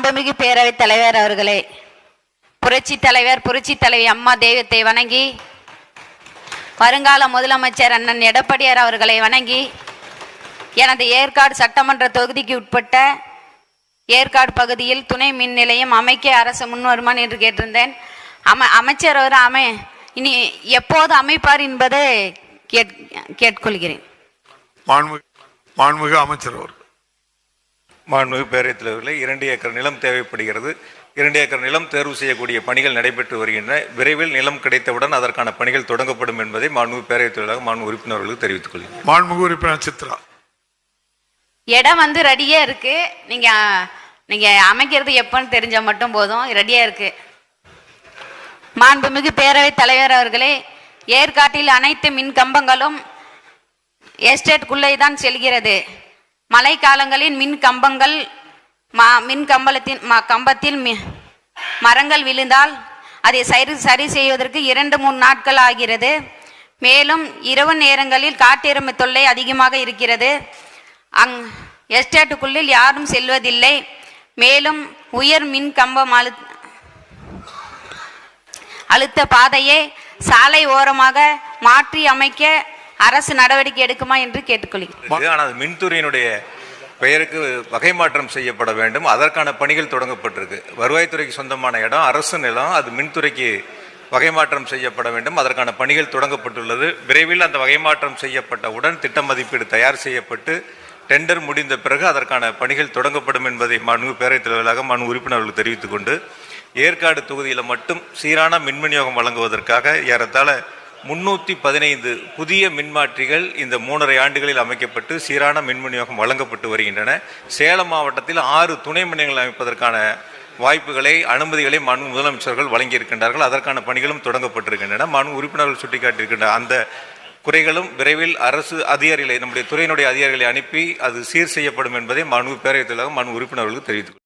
மாண்புமிகு பேரவைத் தலைவர் அவர்களே புரட்சி தலைவர் புரட்சி தலைவி அம்மா தெய்வத்தை வணங்கி வருங்கால முதலமைச்சர் அண்ணன் எடப்பாடியார் அவர்களை வணங்கி எனது ஏற்காடு சட்டமன்ற தொகுதிக்கு உட்பட்ட ஏற்காடு பகுதியில் துணை மின் நிலையம் அமைக்க அரசு முன்வருமான் என்று கேட்டிருந்தேன். அம அமைச்சர் அவர் அமை இனி எப்போது அமைப்பார் என்பதை கேட் கேட்டுக்கொள்கிறேன். மாண்புமிகு மாண்புமிகு அமைச்சர் அவர்கள். மாண்புமிகு பேரவைத் தலைவர்களே இரண்டு ஏக்கர் நிலம் தேவைப்படுகிறது. இரண்டு ஏக்கர் நிலம் தேர்வு செய்யக்கூடிய பணிகள் நடைபெற்று வருகின்றன. விரைவில் நிலம் கிடைத்தவுடன் அதற்கான பணிகள் தொடங்கப்படும் என்பதை மாண்புமிகு பேரவைத் தலைவராக மாண்பு உறுப்பினர்களுக்கு தெரிவித்துக் கொள்கிறேன் மாண்புமிகு உறுப்பினர் சித்ரா இடம் வந்து ரெடியாக இருக்கு. நீங்க நீங்க அமைக்கிறது எப்போன்னு தெரிஞ்சா மட்டும் போதும். ரெடியாக இருக்கு. மாண்புமிகு பேரவைத் தலைவர் அவர்களே ஏற்காட்டில் அனைத்து மின் கம்பங்களும் எஸ்டேட்டுக்குள்ளே தான் செல்கிறது. மழைக்காலங்களில் மின் கம்பங்கள் மா மின் கம்பளத்தின் ம கம்பத்தில் மி மரங்கள் விழுந்தால் அதை சரி சரி செய்வதற்கு இரண்டு மூணு நாட்கள் ஆகிறது. மேலும் இரவு நேரங்களில் காட்டெருமை தொல்லை அதிகமாக இருக்கிறது. அங் எஸ்டேட்டுக்குள்ளில் யாரும் செல்வதில்லை. மேலும் உயர் மின் கம்பம் அழு அழுத்த பாதையை சாலை ஓரமாக மாற்றி அமைக்க அரசு நடவடிக்கை எடுக்குமா என்று கேட்டுக்கொள்கிறேன் ஆனால் மின்துறையினுடைய பெயருக்கு வகை மாற்றம் செய்யப்பட வேண்டும். அதற்கான பணிகள் தொடங்கப்பட்டிருக்கு. வருவாய்த்துறைக்கு சொந்தமான இடம் அரசு நிலம் அது மின்துறைக்கு வகை மாற்றம் செய்யப்பட வேண்டும். அதற்கான பணிகள் தொடங்கப்பட்டுள்ளது. விரைவில் அந்த வகை மாற்றம் செய்யப்பட்டவுடன் திட்ட மதிப்பீடு தயார் செய்யப்பட்டு டெண்டர் முடிந்த பிறகு அதற்கான பணிகள் தொடங்கப்படும் என்பதை மனு பேரவைத் தலைவராக மனு உறுப்பினர்கள் தெரிவித்துக் கொண்டு ஏற்காடு தொகுதியில் மட்டும் சீரான மின் விநியோகம் வழங்குவதற்காக ஏறத்தாழ முன்னூற்றி பதினைந்து புதிய மின்மாற்றிகள் இந்த மூன்றரை ஆண்டுகளில் அமைக்கப்பட்டு சீரான மின் விநியோகம் வழங்கப்பட்டு வருகின்றன. சேலம் மாவட்டத்தில் ஆறு துணை மின்நிலையங்கள் அமைப்பதற்கான வாய்ப்புகளை அனுமதிகளை மண் முதலமைச்சர்கள் வழங்கியிருக்கின்றார்கள். அதற்கான பணிகளும் தொடங்கப்பட்டிருக்கின்றன. மண் உறுப்பினர்கள் சுட்டிக்காட்டியிருக்கின்ற அந்த குறைகளும் விரைவில் அரசு அதிகாரிகளை நம்முடைய துறையினுடைய அதிகாரிகளை அனுப்பி அது சீர் செய்யப்படும் என்பதை மனு பேரவைத் தலைவர் மனு உறுப்பினர்களுக்கு தெரிவித்துக்